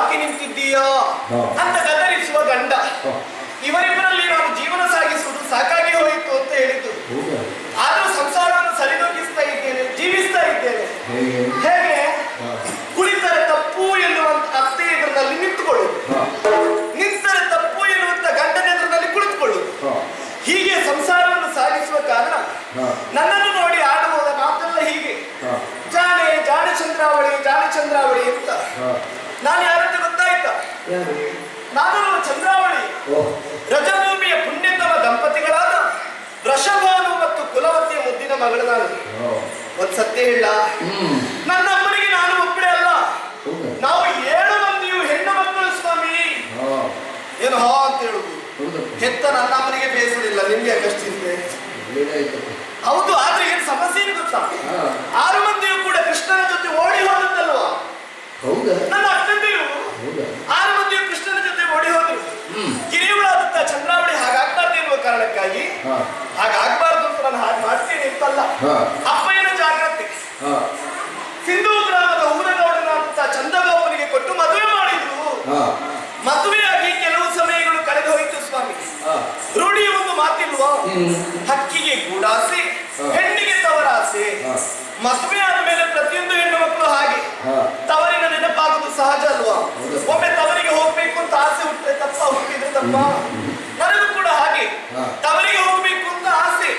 ಯಾಕೆ ನಿಂತಿದ್ದೀಯಾ ಅಂತ ಗದರಿಸುವ ಗಂಡ. ಇವರಿಬ್ಬರಲ್ಲಿ ನಾನು ಜೀವನ ಸಾಗಿಸುವುದು ಸಾಕಾಗಿ ಹೋಯಿತು ಅಂತ ಹೇಳಿದ್ದು. ಆದ್ರೂ ಸಂಸಾರವನ್ನು ಸರಿದೂಗಿಸ್ತಾ ಇದ್ದೇನೆ ಜೀವಿಸ್ತಾ ಇದ್ದೇನೆ. ಹೇಗೆ? ಕುಳಿತರೆ ತಪ್ಪು ಎನ್ನುವಂತ ಅತ್ತೆ ಎದುರಿನಲ್ಲಿ ನಿಂತುಕೊಳ್ಳುವುದು. ನಿಂತರೆ ತಪ್ಪು ಎನ್ನುವಂತ ಗಂಡನ ಎದುರಿನಲ್ಲಿ ಕುಳಿತುಕೊಳ್ಳುವುದು. ಹೀಗೆ ಸಂಸಾರವನ್ನು ಸಾಗಿಸುವ ಕಾರಣ ನನ್ನನ್ನು ನೋಡಿ ಆಡುವ ಮಾತೆಲ್ಲ ಹೀಗೆ. ಜಾಣೆ ಜಾಣ ಚಂದ್ರಾವಳಿ ಜಾಣ ಚಂದ್ರಾವಳಿ ಅಂತ ನಾನು ಯಾರಂತ ಗೊತ್ತಾಯ್ತ? ನಾನು ಚಂದ್ರಾವಳಿ. ರಜಭೂಮಿಯ ಪುಣ್ಯತಮ ದಂಪತಿಗಳಾದ ವೃಷಭಾನು ಮತ್ತು ಕುಲವತಿಯ ಮುದ್ದಿನ ಮಗಳು ನಾನು ಒಂದ್ ಸತ್ಯ ಇಲ್ಲ ನನ್ನ ಅಮ್ಮನಿಗೆ ನಾನು ಒಬ್ಬಳೇ ಅಲ್ಲ. ನಾವು ಏಳು ಮಂದಿಯು ಹೆಣ್ಣು ಮಕ್ಕಳು ಸ್ವಾಮಿ. ಏನು ಹಾ ಅಂತ ಹೇಳುದು. ಹೆತ್ತ ನನ್ನ ಅಮ್ಮನಿಗೆ ಬೇಸರಿಲ್ಲ. ನಿಮ್ಗೆ ಕಷ್ಟ ಇದೆ ಹೌದು ಆದ್ರೆ ಏನ್ ಸಮಸ್ಯೆ ಏನು ಗೊತ್ತಾ? ಆರು ಮಂದಿಯು ಕೂಡ ಕೃಷ್ಣನ ಜೊತೆ ಓಡಿ ಹೋಗುತ್ತಲ್ವಾ ಹೌದಾ. ನನ್ನ ಅಕ್ಕಂದಿರು ಹೌದಾ ಆರು ಮಂದಿಯು ಕೃಷ್ಣನ ಜೊತೆ ಓಡಿ ಹೋದ್ರು ಕಿರಿಯುಳಾದಂತ ಚಂದ್ರಾವಳಿ ಹಾಗಾಗ್ಬಾರ್ದು ಎನ್ನುವ ಕಾರಣಕ್ಕಾಗಿ ಹಾಗಾಗಬಾರ್ದು ಅಂತ ನಾನು ಹಾಗೆ ಮಾಡ್ತೀನಿ ಅಂತಲ್ಲ. ಅಪ್ಪಯ್ಯನ ಜಾಗ್ರತೆ. ಸಿಂಧೂ ಗ್ರಾಮದ ಅಂತ ಚಂದಬಾಬನಿಗೆ ಕೊಟ್ಟು ಮದುವೆ ಮಾಡಿದ್ರು. ಮದುವೆಯಾಗಿ ಕೆಲವು ಸಮಯಗಳು ಕಳೆದು ಹೋಯಿತು ಸ್ವಾಮಿ ರೂಢಿಯ ಒಂದು ಮಾತಿಲ್ವಾ? ಹಕ್ಕಿಗೆ ಗೂಡಾಸೆ. ಹೆಣ್ಣಿಗೆ ತವರಾಸೆ. ಮದುವೆ ಆದ್ಮೇಲೆ ಪ್ರತಿಯೊಂದು ಹೆಣ್ಣು ಮಕ್ಕಳು ಹಾಗೆ. ತವರಿನ ನೆನಪಾಗುದು ಸಹಜ ಅಲ್ವಾ. ಒಮ್ಮೆ ತವರಿಗೆ ಹೋಗ್ಬೇಕು ಅಂತ ಆಸೆ ಹುಟ್ಟಿದ್ರೆ ತಪ್ಪ ಹುಟ್ಟಿದ್ರೆ ತಪ್ಪ. ತವರಿಗೆ ಹೋಗ್ಬೇಕು ಅಂತ ಆಸೆ.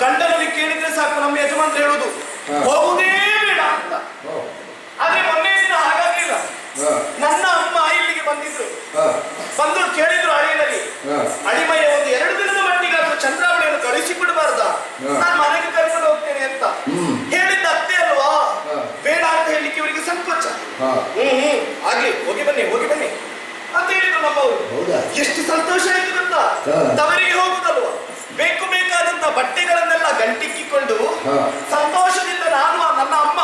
ಗಂಡನಲ್ಲಿ ಕೇಳಿದ್ರೆ ಸಾಕು ನಮ್ಮ ಯಜಮಾನ್ರು ಹೇಳುದು. ಹೋಗುದೇ ಬೇಡ ಅಂತ. ಆದ್ರೆ ಮೊನ್ನೆ ದಿನ ಹಾಗಾಗ್ಲಿಲ್ಲ. ನನ್ನ ಅಮ್ಮ ಇಲ್ಲಿಗೆ ಬಂದಿದ್ರು. ಬಂದು ಕೇಳಿದ್ರು ಅಳಿಯನಲ್ಲಿ ಹಾ. ಅಳಿಮಯ್ಯ ಒಂದು ಎರಡು ದಿನದ ಮಟ್ಟಿಗೆ ಅದು ಚಂದ್ರಾವಳಿಯನ್ನು ಕಳಿಸಿ ಬಿಡಬಾರ್ದ ನಾನು ಮನೆಗೆ ಕರ್ಕೊಂಡು ಹೋಗ್ತೇನೆ ಅಂತ. ಹೇಳಿದ್ದ ಅತ್ತೆ ಅಲ್ವಾ. ಬೇಡ ಅಂತ ಹೇಳಿಕ್ಕೆ ಇವರಿಗೆ ಸಂಕೋಚ. ಹ್ಮ್ ಹ್ಮ್. ಆಗ್ಲಿ ಹೋಗಿ ಬನ್ನಿ ಹೋಗಿ ಬನ್ನಿ. ಅಂತ ನಮ್ಮವರು. ಎಷ್ಟು ಸಂತೋಷ ಆಯ್ತು ಗೊತ್ತಾ? ತವರಿಗೆ ಹೋಗುದಲ್ವ? ಬೇಕು ಬೇಕಾದಂತ ಬಟ್ಟೆಗಳನ್ನೆಲ್ಲ ಗಂಟಿಕ್ಕಿಕೊಂಡು. ಸಂತೋಷದಿಂದ ನಾನು ನನ್ನ ಅಮ್ಮ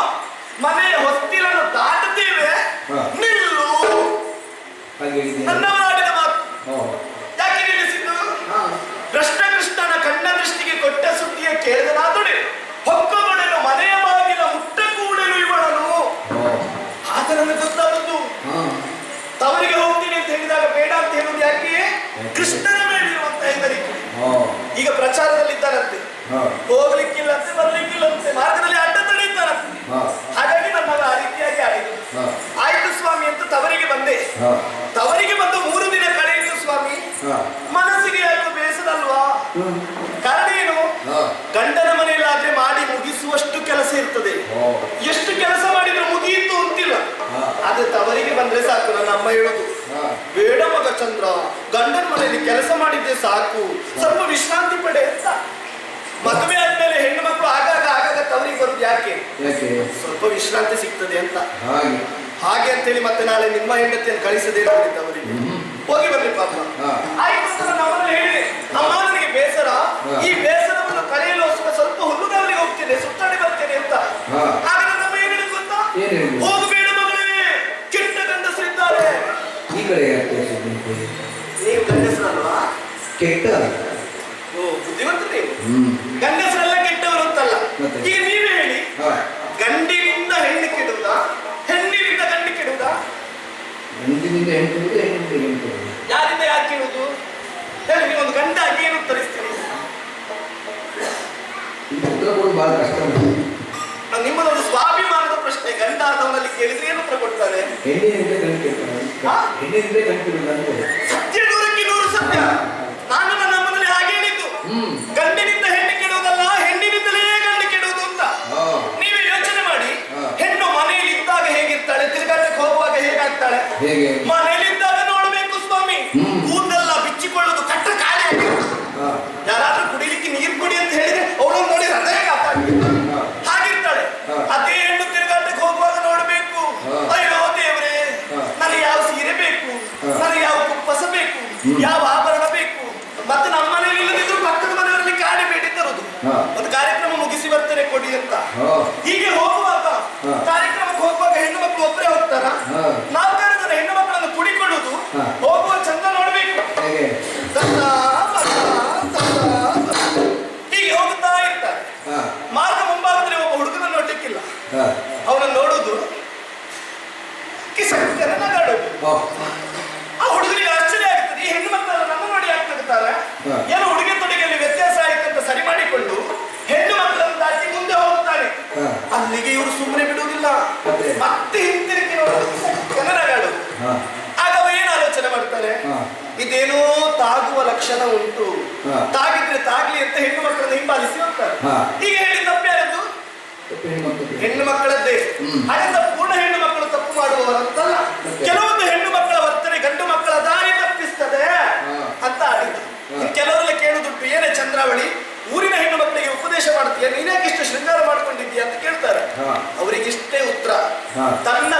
ಮನೆ ಹೊಸ್ತಿಲನ್ನು ದಾಟುತ್ತೇವೆ. ನಿಲ್ಲು. ಹೇಳಿದ್ಯಾ? ಮಾತು. ಯಾಕೆ ನಿಲ್ಲಿಸಿದ್ದು? ಕೃಷ್ಣ ಕೃಷ್ಣನ ಕಣ್ಣ ದೃಷ್ಟಿಗೆ ಕೊಟ್ಟ ಸುದ್ದಿಯ ಕೇಳಿದನಾದುಡೆ ಹೊಕ್ಕಗೊಡಲು ಮನೆಯ ಬಾಗಿಲ ಮುಟ್ಟ ಕೂಡಲು ಇವಳನು ಹೋ. ಆಗ ನನಗೆ ಗೊತ್ತಾದದ್ದು ಹಾ ತವರಿಗೆ ಹೋಗ್ತೀನಿ ಅಂತ ಹೇಳಿದಾಗ ಬೇಡ ಅಂತ ಹೇಳುದು ಯಾಕೆ ಕೃಷ್ಣನ ಮೇಲಿರುವಂತ ಹೆದರಿಕೆ ಹೋ. ಈಗ ಪ್ರಚಾರದಲ್ಲಿದ್ದಾರಂತೆ ಅಂತೆ ಬರ್ಲಿಕ್ಕಿಲ್ಲ ಅಂತೆ ಮಾರ್ಗದಲ್ಲಿ ಅಡ್ಡ ತಡೆಯುತ್ತಾರ ಹಾಗಾಗಿ ನನ್ನ ಆ ರೀತಿಯಾಗಿ ಆಯಿತು ಆಯ್ತು ಸ್ವಾಮಿ ಅಂತ ತವರಿಗೆ ಬಂದೆ. ತವರಿಗೆ ಬಂದು ಮೂರು ದಿನ ಕಳೆಯಿತು ಸ್ವಾಮಿ. ಮನಸ್ಸಿಗೆ ಯಾಕೆ ಬೇಸರಲ್ವಾ. ಕಾರಣ ಏನು? ಗಂಡನ ಮನೆಯಲ್ಲಾದ್ರೆ ಮಾಡಿ ಮುಗಿಸುವಷ್ಟು ಕೆಲಸ ಇರ್ತದೆ. ಎಷ್ಟು ಕೆಲಸ ಮಾಡಿದ್ರು ಮುಗಿಯಿತು ಅಂತಿಲ್ಲ. ಆದ್ರೆ ತವರಿಗೆ ಬಂದ್ರೆ ಸಾಕು ನನ್ನ ಅಮ್ಮ ಹೇಳುದು. ಬೇಡ ಮಗ ಚಂದ್ರ ಗಂಡನ ಮನೆಯಲ್ಲಿ ಕೆಲಸ ಮಾಡಿದ್ರೆ ಸಾಕು. ಸ್ವಲ್ಪ ವಿಶ್ರಾಂತಿ ಪಡೆ ಅಂತ. ಮದುವೆ ಆದ್ಮೇಲೆ ಹೆಣ್ಣು ಮಕ್ಕಳು ಆಗಾಗ ಆಗಾಗ ತವರಿಗೆ ಬರುದು ಯಾಕೆ? ಸ್ವಲ್ಪ ವಿಶ್ರಾಂತಿ ಸಿಗ್ತದೆ ಅಂತ. ಹಾಗೆ. ಹಾಗೆ ಅಂತೇಳಿ ಮತ್ತೆ ನಾಳೆ ನಿಮ್ಮ ಹೆಂಡತಿಯನ್ನು ಕಳಿಸದೇ ಇರೋದಿಲ್ಲ ಅವರಿಗೆ ಹ್ಮ್. ಹೋಗಿ ಬರ್ಲಿ ಪಾಪ. ಹೇಳಿದೆ ಅಮ್ಮ ನನಗೆ ಬೇಸರ. ಈ ಬೇಸರವನ್ನು ಕಳೆಯಲು ಸ್ವಲ್ಪ ಹುಲ್ಲುಗಾವಲಿಗೆ ಹೋಗ್ತೇನೆ ಸುತ್ತಾಡಿ ಬರ್ತೇನೆ ಅಂತ. ಆಗ ನನ್ನ ಅಮ್ಮ ಏನ್ ಗೊತ್ತಾ? ಹೋಗಬೇಡ ಮಗಳೇ. ಕೆಟ್ಟ ಗಂಡಸರಿದ್ದಾರೆ? ನೀವು ಗಂಡಸರಲ್ವಾ? ಕೆಟ್ಟ ಗಂಡಸರೆಲ್ಲ ಕೆಟ್ಟವರು ಅಂತಲ್ಲ. ಈಗ ನೀವೇ ಹೇಳಿ. ಗಂಡಿನಿಂದ ಹೆಣ್ಣು ಕೆಡುದ ಹೆಣ್ಣಿನಿಂದ ಗಂಡು ಕೆಡುದ ಗಂಡಿನಿಂದ ಹೆಣ್ಣು ಯಾರಿಂದ ಯಾಕೆ ಇರುವುದು ಹೇಳಿ ನೀವು ಗಂಡ ಆಗಿ ಏನು ಉತ್ತರಿಸ್ತೀರಿ? ಬಹಳ ಕಷ್ಟ ನಿಮ್ಮದೊಂದು ಸ್ವಾಭಿಮಾನದ ಪ್ರಶ್ನೆ. ಗಂಡ ಆದವನಲ್ಲಿ ಕೇಳಿದ್ರೆ ಏನು ಉತ್ತರ ಕೊಡ್ತಾರೆ? ಹೆಣ್ಣಿನಿಂದ ಗಂಡು ಕೆಟ್ಟವರು ಹೆಣ್ಣಿನಿಂದ ಗಂಡು Big game. ಲಕ್ಷಣ ಉಂಟು. ತಾಗಿದ್ರೆ ತಾಗ್ಲಿ ಅಂತ ಹೆಣ್ಣು ಮಕ್ಕಳನ್ನು ಹಿಂಬಾಲಿಸಿ ಹೋಗ್ತಾರೆ. ಈಗ ಹೇಳಿ ತಪ್ಪ್ಯಾರದು ಹೆಣ್ಣು ಮಕ್ಕಳದ್ದೇ. ಅದರಿಂದ ಪೂರ್ಣ ಹೆಣ್ಣು ಮಕ್ಕಳು ತಪ್ಪು ಮಾಡುವವರಂತಲ್ಲ. ಕೆಲವೊಂದು ಹೆಣ್ಣು ಮಕ್ಕಳ ವರ್ತನೆ ಗಂಡು ಮಕ್ಕಳ ದಾರಿ ತಪ್ಪಿಸ್ತದೆ ಅಂತ ಆಡಿದ್ದು. ಕೆಲವರೆಲ್ಲ ಕೇಳುದುಂಟು ಏನೇ ಚಂದ್ರಾವಳಿ ಊರಿನ ಹೆಣ್ಣು ಮಕ್ಕಳಿಗೆ ಉಪದೇಶ ಮಾಡ್ತೀಯ ನೀನೇಕಿಷ್ಟು ಶೃಂಗಾರ ಮಾಡ್ಕೊಂಡಿದ್ದೀಯ ಅಂತ ಕೇಳ್ತಾರೆ. ಅವರಿಗಿಷ್ಟೇ ಉತ್ತರ. ತನ್ನ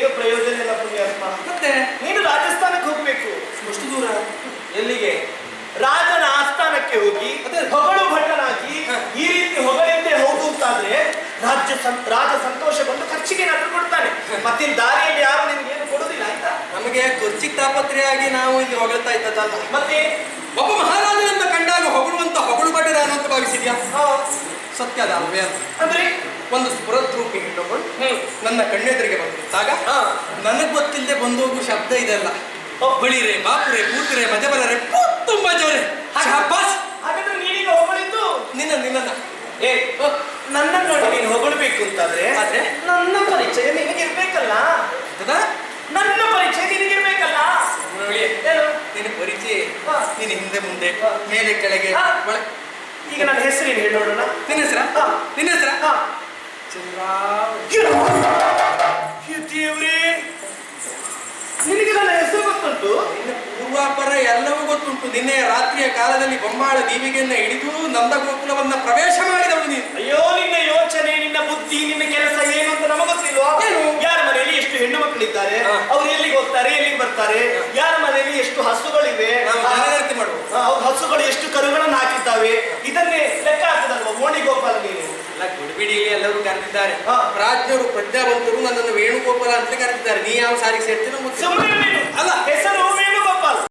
ಏನು ಪ್ರಯೋಜನ ಇಲ್ಲ ಪುಣ್ಯಾತ್ಮ? ಮತ್ತೆ? ನೀನು ರಾಜಸ್ಥಾನಕ್ಕೆ ಹೋಗ್ಬೇಕು. ಎಷ್ಟು ದೂರ? ಎಲ್ಲಿಗೆ? ರಾಜನ ಆಸ್ಥಾನಕ್ಕೆ ಹೋಗಿ ಹೊಗಳು ಭಟ್ಟನಾಗಿ ಈ ರೀತಿ ಹೊಗಳಿಂದೆ ಹೋಗು ಅಂತಾದ್ರೆ ರಾಜ್ಯ ರಾಜ ಸಂತೋಷ ಬಂದು ಖರ್ಚಿಗೆ ನಾನು ಕೊಡ್ತಾನೆ. ಮತ್ತಿನ ದಾರಿಯಲ್ಲಿ ಯಾರು ನಿಮ್ಗೆ ಏನು ಕೊಡುದಿಲ್ಲ ಆಯ್ತಾ? ನಮಗೆ ಖರ್ಚಿಗೆ ತಾಪತ್ರೆಯಾಗಿ ನಾವು ಇಲ್ಲಿ ಹೊಗಳ್ತಾ ಇದ್ದದಲ್ಲ ಮತ್ತೆ? ಒಬ್ಬ ಮಹಾರಾಜನಂತ ಕಂಡಾಗ ಹೊಗಳುವಂತ ಹೊಗಳು ಭಟ್ಟರ ಅಂತ ಭಾವಿಸಿದ್ಯಾ? ಆ, ಸತ್ಯ ಅದ ಅಲ್ವೇ ಅಂತ. ಅಂದ್ರೆ? ಒಂದು ಸ್ಫುರದ್ರೂಪಿ ರೂಪಿ ಹ್ಮ್. ನನ್ನ ಕಣ್ಣೆದುರಿಗೆ ಬಂದಾಗ ಹಾ. ನನಗ್ ಗೊತ್ತಿಲ್ಲದೆ ಬಂದೋಗು ಶಬ್ದ ಇದೆಲ್ಲ. ಬಳಿರೆ ಬಾಪುರೆ ಕೂತರೆ ಮಜೆ ಬರರೆ ತುಂಬಾ ಜೋರೆ. ಬಸ್. ಹಾಗಾದ್ರೆ ನೀನೀಗ ಹೊಗಳಿದ್ದು? ನಿನ್ನ ನಿನ್ನ ಏ ನನ್ನ ನೋಡಿ ನೀನು ಹೊಗಳ್ಬೇಕು ಅಂತಾದ್ರೆ? ಆದ್ರೆ? ನನ್ನ ಪರಿಚಯ ನಿನಗಿರ್ಬೇಕಲ್ಲ ನನ್ನ ಪರಿಚಯ ನಿನಗಿರ್ಬೇಕಲ್ಲ ನಿನ್ನ ಪರಿಚಯ. ಹಾ. ನಿನ್ನ ಹಿಂದೆ ಮುಂದೆ. ಮೇಲೆ ಕೆಳಗೆ ಹಾ. ಈಗ ನನ್ನ ಹೆಸರೇನು ಹೇಳಿ ನೋಡೋಣ? ನಿನ್ನ ಹೆಸರ? ಹಾ. ನಿನ್ನ ಹೆಸರ? ದೇವ್ರೇ. ನಿನಗೆ ನನ್ನ ಹೆಸರು ಗೊತ್ತುಂಟು? ನಿನ್ನ ಪೂರ್ವಾಪರ ಎಲ್ಲವೂ ಗೊತ್ತುಂಟು. ನಿನ್ನೆ ರಾತ್ರಿಯ ಕಾಲದಲ್ಲಿ ಬೊಮ್ಮಾಳ ದೀವಿಗೆಯನ್ನ ಹಿಡಿದು ನಂದಗೋಕುಲವನ್ನ ಪ್ರವೇಶ ಮಾಡಿದವಳು ನೀನು. ಅಯ್ಯೋ ನಿನ್ನ ಯೋಚನೆ ನಿನ್ನ ಬುದ್ಧಿ ನಿನ್ನ ಕೆಲಸ ಏನು ಅಂತ ನಮಗೆ ಗೊತ್ತಿಲ್ವಾ? ಯಾರ ಮನೆಯಲ್ಲಿ ಎಷ್ಟು ಹೆಣ್ಣು ಮಕ್ಕಳಿದ್ದಾರೆ. ಅವ್ರು ಎಲ್ಲಿಗೆ ಹೋಗ್ತಾರೆ ಎಲ್ಲಿಗೆ ಬರ್ತಾರೆ ಯಾರ ಮನೆಯಲ್ಲಿ ಎಷ್ಟು ಹಸುಗಳಿವೆ ನಾವು ಆ, ಜನಗಣತಿ ಮಾಡುವ ಆ, ಅವ್ರ ಹಸುಗಳು ಎಷ್ಟು ಕರುಗಳನ್ನು ಹಾಕಿದ್ದಾವೆ ಇದನ್ನೇ ಲೆಕ್ಕ ಹಾಕದಲ್ವಾ ಮೋಣಿ ಗೋಪಾಲ ನೀನು ಎಲ್ಲ ಗುಡಿಬಿಡಿಯಲ್ಲಿ ಎಲ್ಲರೂ ಕರೆದಿದ್ದಾರೆ. ಪ್ರಾಜ್ಞರು ಪ್ರಜ್ಞಾವಂತರು ನನ್ನನ್ನು ವೇಣುಗೋಪಾಲ ಅಂತ ಕರೆದಿದ್ದಾರೆ ನೀ ಯಾವ ಸಾರಿಗೆ ಸೇರ್ತೀನಿ ಅಲ್ಲ. ಹೆಸರು